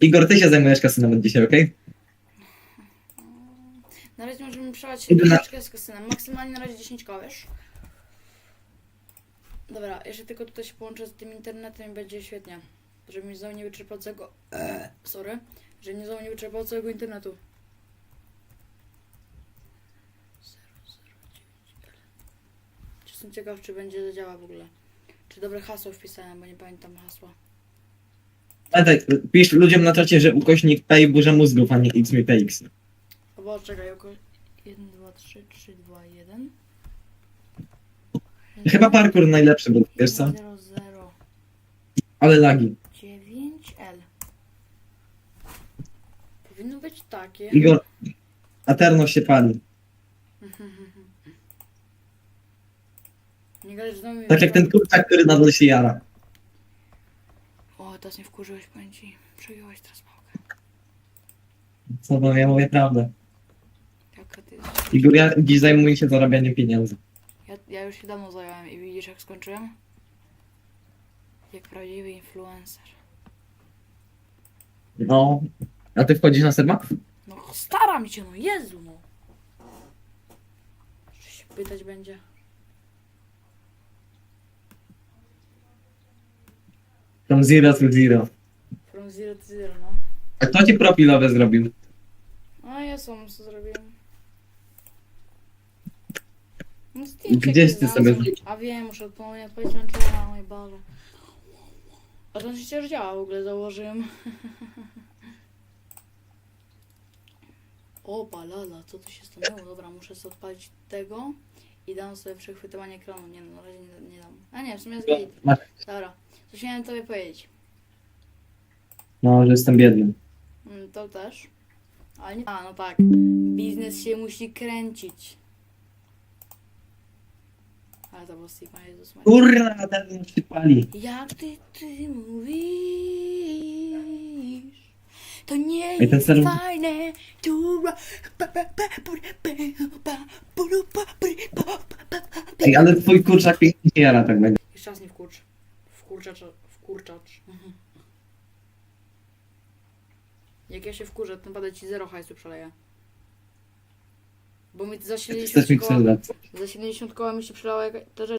Igor, ty się zajmujesz kasynem od dzisiaj, okej? Na razie możemy przelać Idę na- troszeczkę z kasynem. Maksymalnie na razie 10 koła, wiesz? Dobra, jeszcze tylko tutaj się połączę z tym internetem i będzie świetnie. Żeby mi znowu nie wyczerpał całego... Sorry. Żeby mi znowu nie wyczerpał całego internetu. 009L. Jestem ciekaw, czy będzie działa w ogóle. Czy dobre hasło wpisałem, bo nie pamiętam hasła. Pamiętaj, pisz ludziom na czacie, że ukośnik pay burza mózgów, a nie x mi px. O bo czekaj, oko... 1, 2, 3, 3, 2, 1. Chyba parkour najlepszy był, wiesz co? 0, 0, Ale lagi. 9L. Powinno być takie. Igor, Aterno się pali. Nie gadaj, mi Tak jak ten kurczak, który nadal się jara. Teraz nie wkurzyłeś, powiem ci. Przejąłeś teraz pałkę. Co bo ja mówię prawdę. Jaka ty Igor, ja dziś zajmuję się zarabianiem pieniędzy. ja, ja już się dawno zająłem i widzisz jak skończyłem? Jak prawdziwy influencer. No. A ty wchodzisz na serma? No staram się, no Jezu, no. Czy się pytać będzie? From zero to zero. From zero to zero, no. A kto ci profilowe zrobił? A ja sam co zrobiłem. No zdjęcie Gdzieś jakieś ty sobie- znalazłem. A wiem, muszę odpowiednio odpowiedzieć na człowieka, mój Boże. A to się już działa w ogóle, założyłem. O, balala, co tu się stanęło? Dobra, muszę sobie odpalić tego i dam sobie przechwytywanie ekranu. Nie, no, na razie nie, nie dam. A nie, w sumie jest git. Masz- Dobra, coś miałem tobie powiedzieć. No, że jestem biedny. Mm, To też. Ale nie. A, no tak. Biznes się musi kręcić. Ale to było Sigma, Jezus Maria. Kurna, Aterno się pali. Jak ty, ty mówisz, to nie Ej, ten jest serwer- fajne. Tu Ej, ale twój kurczak pięknie jara tak będzie. Jeszcze raz nie wkurcz. Wkurczacz. Wkurczacz. Mhm. Jak ja się wkurzę, to pada ci zero hajsu przeleję. Bo mi za Chcesz 70 mi koła, za 70 koła mi się przelało jak, te rzeczy.